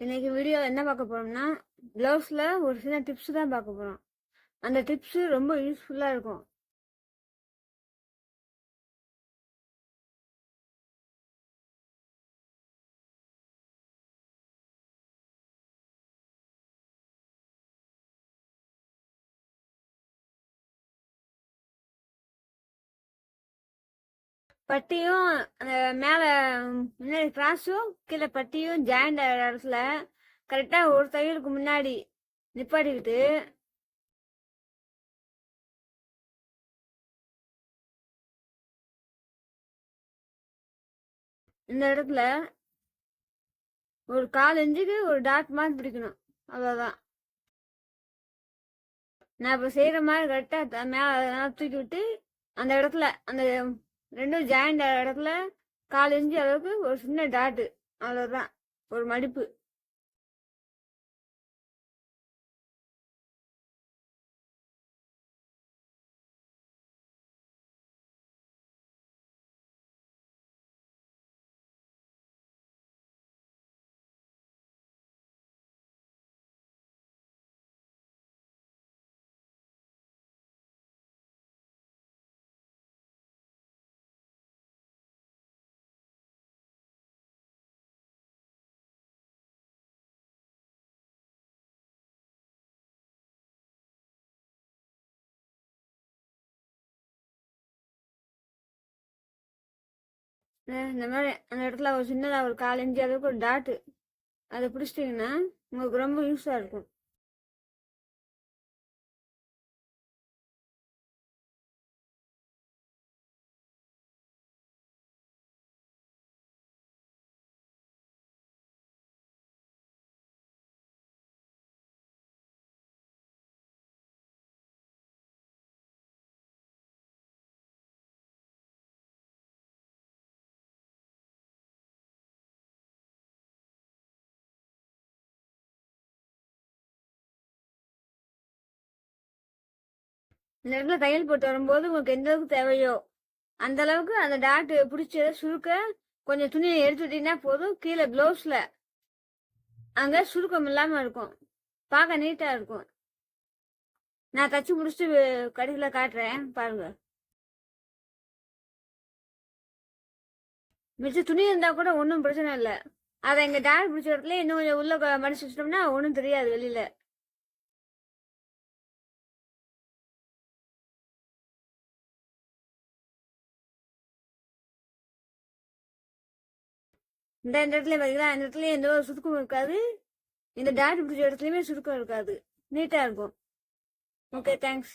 இன்னைக்கு வீடியோ என்ன பார்க்க போறோம்னா ப்ளவுஸில் ஒரு சின்ன டிப்ஸ் தான் பார்க்க போகிறோம் அந்த டிப்ஸு ரொம்ப யூஸ்ஃபுல்லாக இருக்கும். பட்டியும் அந்த மேல முன்னாடி கிராஸும் கீழே பட்டியும் ஜாயிண்ட் ஆகிற இடத்துல கரெக்டாக ஒரு தையலுக்கு முன்னாடி நிப்பாட்டிக்கிட்டு இந்த இடத்துல ஒரு கால் இஞ்சுக்கு ஒரு டாட் மாதிரி பிடிக்கணும். அவ்வளோதான் நான் இப்போ செய்கிற மாதிரி கரெக்டாக மேலே தூக்கி விட்டு அந்த இடத்துல அந்த ரெண்டும் ஜாயிண்ட் இடத்துல கால் இன்ச்சு அளவுக்கு ஒரு சின்ன டாட்டு அவ்வளோதான் ஒரு மடிப்பு. இந்த மாதிரி அந்த இடத்துல ஒரு சின்னதாக ஒரு கால் அளவுக்கு ஒரு டாட்டு அதை பிடிச்சிட்டிங்கன்னா உங்களுக்கு ரொம்ப யூஸாக இருக்கும். இந்த இடத்துல தையல் போட்டு வரும்போது உங்களுக்கு எந்த அளவுக்கு தேவையோ அந்த அளவுக்கு அந்த டாட்டு பிடிச்சத சுருக்க கொஞ்சம் துணியை எடுத்து விட்டீங்கன்னா போதும். கீழே க்ளவுஸில் அங்கே சுருக்கம் இல்லாமல் இருக்கும். பார்க்க நீட்டாக இருக்கும். நான் தச்சு முடிச்சுட்டு கடைசியில் காட்டுறேன். பாருங்க. மிச்ச துணி இருந்தால் கூட ஒன்றும் பிரச்சனை இல்லை. அதை எங்க டாட் பிடிச்ச இடத்துல இன்னும் கொஞ்சம் உள்ள மடிச்சு வச்சிட்டோம்னா ஒன்றும் தெரியாது வெளியில. இந்த இந்த இடத்துல பார்த்தீங்கன்னா அந்த இடத்துல எந்த ஒரு சுருக்கமும் இருக்காது. இந்த டாட் பிடிச்ச இடத்துலையுமே சுருக்கம் இருக்காது. நீட்டாக இருக்கும். Okay thanks